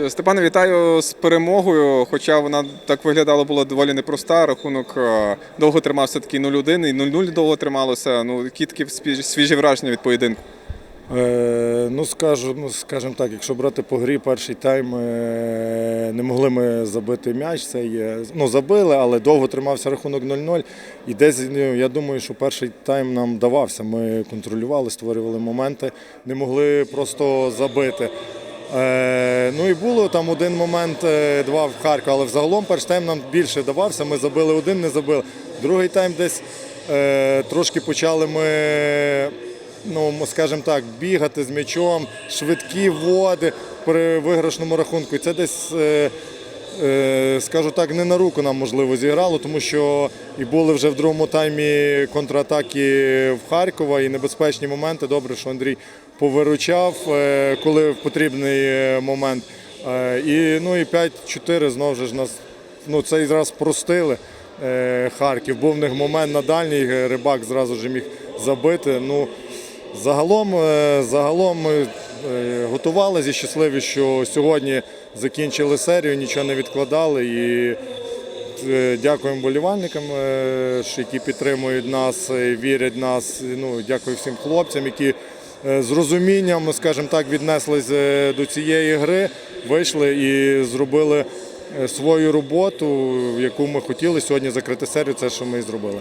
Отже, Степане, вітаю з перемогою. Хоча вона так виглядала була доволі непроста. Рахунок е, довго тримався такий 0-1, і 0-0 довго трималося. Ну, які такі свіжі враження від поєдинку. Е, ну, скажу, ну, скажімо так, якщо брати по грі перший тайм, е, не могли ми забити м'яч. Це є, ну, забили, але довго тримався рахунок 0-0. І десь ну, я думаю, що перший тайм нам давався. Ми контролювали, створювали моменти, не могли просто забити. Е, ну і було там один момент, е, два в Харкові, але взагалом перший тайм нам більше давався. Ми забили один, не забили. Другий тайм десь е, трошки почали ми ну, скажімо так, бігати з м'ячом, швидкі води при виграшному рахунку. І це десь, скажу так, не на руку нам можливо зіграло, тому що і були вже в другому таймі контратаки в Харкова і небезпечні моменти. Добре, що Андрій повиручав, е, коли в потрібний е, момент. Е, І, ну, і 5-4 знову ж нас ну, цей раз простили. Харків. Був в них момент на дальній, рибак зразу ж міг забити. Ну, Загалом, загалом ми готувалися щасливі, що сьогодні закінчили серію, нічого не відкладали. І дякуємо болівальникам, які підтримують нас, вірять в нас. Ну, дякую всім хлопцям, які з розумінням, скажімо так, віднеслись е, до цієї гри, вийшли і зробили е, свою роботу, яку ми хотіли сьогодні закрити серію. Це що ми і зробили.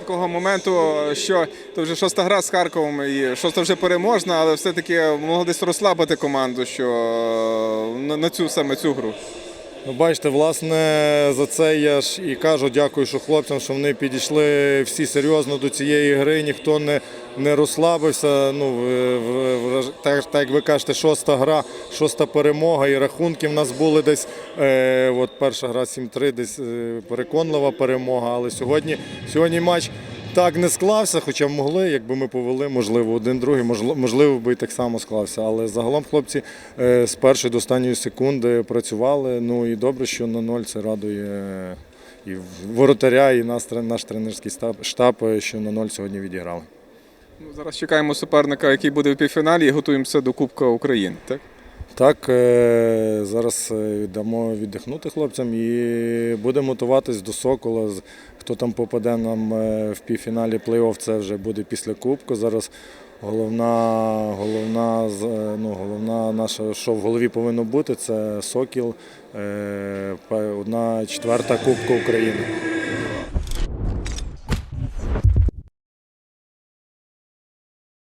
Такого моменту, що це вже шоста гра з Харковом, і шоста вже переможна, але все-таки могло десь розслабити команду, що е, на цю саме цю гру. Ну, бачите, власне, за це я ж і кажу, дякую, що хлопцям, що вони підійшли всі серйозно до цієї гри, ніхто не, не розслабився. Ну, в- в- так, так як ви кажете, шоста гра, шоста перемога, і рахунки в нас були десь. Е, от перша гра 7-3, десь е, переконлива перемога. Але сьогодні, сьогодні матч так не склався, хоча могли, якби ми повели, можливо, один другий, можливо, би і так само склався. Але загалом хлопці е, з першої до останньої секунди працювали. Ну і добре, що на ноль це радує е, і воротаря, і трен- наш тренерський штаб, штаб, е, що на ноль сьогодні відіграли. Ну, зараз чекаємо суперника, який буде в півфіналі, і готуємося до Кубка України. Так? Так, е, зараз е, дамо віддихнути хлопцям і будемо готуватись до Сокола. Хто там попаде нам е, в півфіналі плей-офф, це вже буде після Кубку. Зараз головна, головна, ну, головна наша, що в голові повинно бути, це Сокіл, одна четверта Кубка України.